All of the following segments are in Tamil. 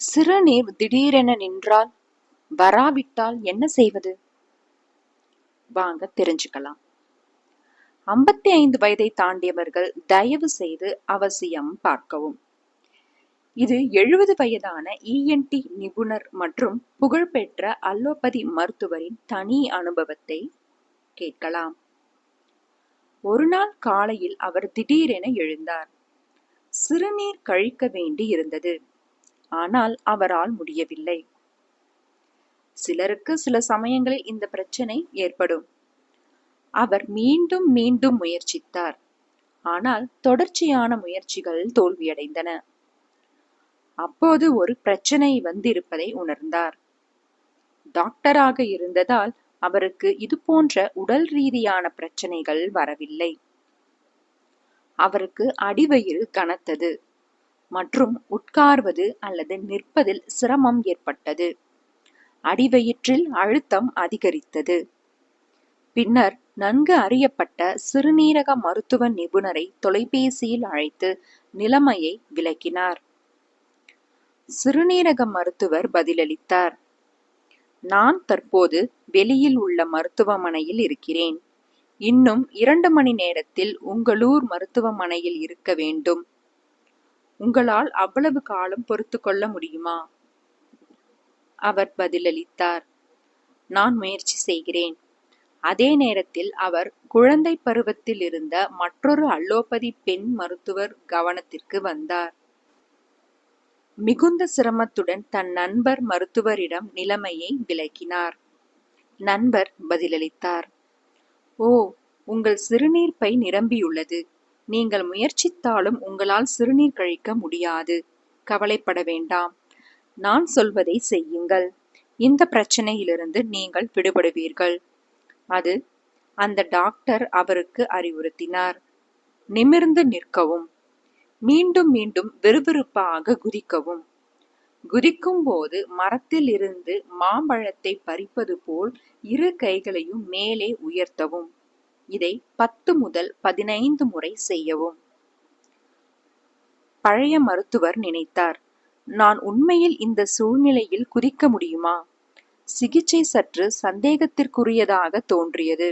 சிறுநீர் திடீரென நின்றால் வராவிட்டால் என்ன செய்வது? வாங்க தெரிஞ்சுக்கலாம். ஐம்பத்தி ஐந்து வயதை தாண்டியவர்கள் தயவு செய்து அவசியம் பார்க்கவும். இது எழுபது வயதான இஎன்டி நிபுணர் மற்றும் புகழ்பெற்ற அல்லோபதி மருத்துவரின் தனி அனுபவத்தை கேட்கலாம். ஒரு நாள் காலையில் அவர் திடீரென எழுந்தார். சிறுநீர் கழிக்க வேண்டி இருந்தது ஆனால் அவரால் முடியவில்லை. சிலருக்கு சில சமயங்களில் இந்த பிரச்சனை ஏற்படும். அவர் மீண்டும் மீண்டும் முயற்சித்தார். ஆனால் தொடர்ச்சியான முயற்சிகள் தோல்வியடைந்தன. அப்போது ஒரு பிரச்சனை வந்திருப்பதை உணர்ந்தார். டாக்டராக இருந்ததால் அவருக்கு இது போன்ற உடல் ரீதியான பிரச்சனைகள் வரவில்லை. அவருக்கு அடிவயிறு கனத்தது. மற்றும் உட்கார்வது அல்லது நிற்பதில் சிரமம் ஏற்பட்டது. அடிவயிற்றில் அழுத்தம் அதிகரித்தது. பின்னர் நன்கு அறியப்பட்ட சிறுநீரக மருத்துவ நிபுணரை தொலைபேசியில் அழைத்து நிலைமையை விளக்கினார். சிறுநீரக மருத்துவர் பதிலளித்தார். நான் தற்போது வெளியில் உள்ள மருத்துவமனையில் இருக்கிறேன். இன்னும் இரண்டு மணி நேரத்தில் உங்களூர் மருத்துவமனையில் இருக்க வேண்டும். உங்களால் அவ்வளவு காலம் பொறுத்து கொள்ள முடியுமா? அவர் பதிலளித்தார். நான் முயற்சி செய்கிறேன். அதே நேரத்தில் அவர் குழந்தை பருவத்தில் இருந்த மற்றொரு அல்லோபதி பெண் மருத்துவர் கவனத்திற்கு வந்தார். மிகுந்த சிரமத்துடன் தன் நண்பர் மருத்துவரிடம் நிலைமையை விளக்கினார். நண்பர் பதிலளித்தார். ஓ உங்கள் சிறுநீர்ப்பை நிரம்பியுள்ளது. நீங்கள் முயற்சித்தாலும் உங்களால் சிறுநீர் கழிக்க முடியாது. கவலைப்பட வேண்டாம். நான் சொல்வதை செய்யுங்கள். இந்த பிரச்சனையிலிருந்து நீங்கள் விடுபடுவீர்கள். அது அந்த டாக்டர் அவருக்கு அறிவுறுத்தினார். நிமிர்ந்து நிற்கவும். மீண்டும் மீண்டும் விறுவிறுப்பாக குதிக்கவும். குதிக்கும் போது மரத்தில் இருந்து மாம்பழத்தை பறிப்பது போல் இரு கைகளையும் மேலே உயர்த்தவும். இதை பத்து முதல் பதினைந்து முறை செய்யவும். பழைய மருத்துவர் நினைத்தார் நான் உண்மையில் இந்த சூழ்நிலையில் குதிக்க முடியுமா? சிகிச்சை சற்று சந்தேகத்திற்குரியதாக தோன்றியது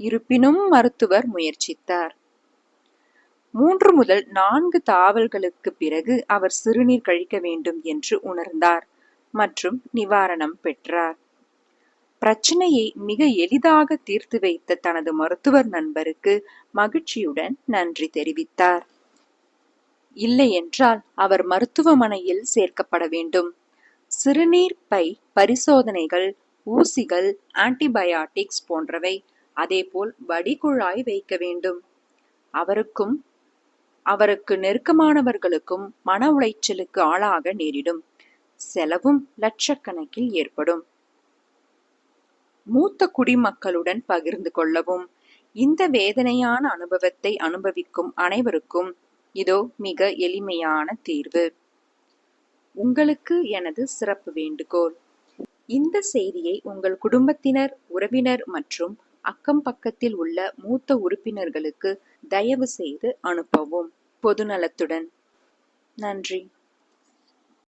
இருப்பினும் மருத்துவர் முயற்சித்தார். மூன்று முதல் நான்கு தாவல்களுக்கு பிறகு அவர் சிறுநீர் கழிக்க வேண்டும் என்று உணர்ந்தார் மற்றும் நிவாரணம் பெற்றார். பிரச்சனையை மிக எளிதாக தீர்த்து வைத்த தனது மருத்துவர் நண்பருக்கு மகிழ்ச்சியுடன் நன்றி தெரிவித்தார். இல்லையென்றால் அவர் மருத்துவமனையில் சேர்க்கப்பட வேண்டும். சிறுநீர் பை பரிசோதனைகள் ஊசிகள் ஆன்டிபயாட்டிக்ஸ் போன்றவை அதேபோல் வடிகுழாய் வைக்க வேண்டும். அவருக்கும் அவருக்கு நெருக்கமானவர்களுக்கும் மன உளைச்சலுக்கு ஆளாக நேரிடும். செலவும் லட்சக்கணக்கில் ஏற்படும். மூத்த குடிமக்களுடன் பகிர்ந்து கொள்ளவும். இந்த வேதனையான அனுபவத்தை அனுபவிக்கும் அனைவருக்கும் இதோ மிக எளிமையான தீர்வு. உங்களுக்கு எனது சிறப்பு வேண்டுகோள். இந்த செய்தியை உங்கள் குடும்பத்தினர் உறவினர் மற்றும் அக்கம் பக்கத்தில் உள்ள மூத்த உறுப்பினர்களுக்கு தயவு செய்து அனுப்பவும். பொதுநலத்துடன். நன்றி.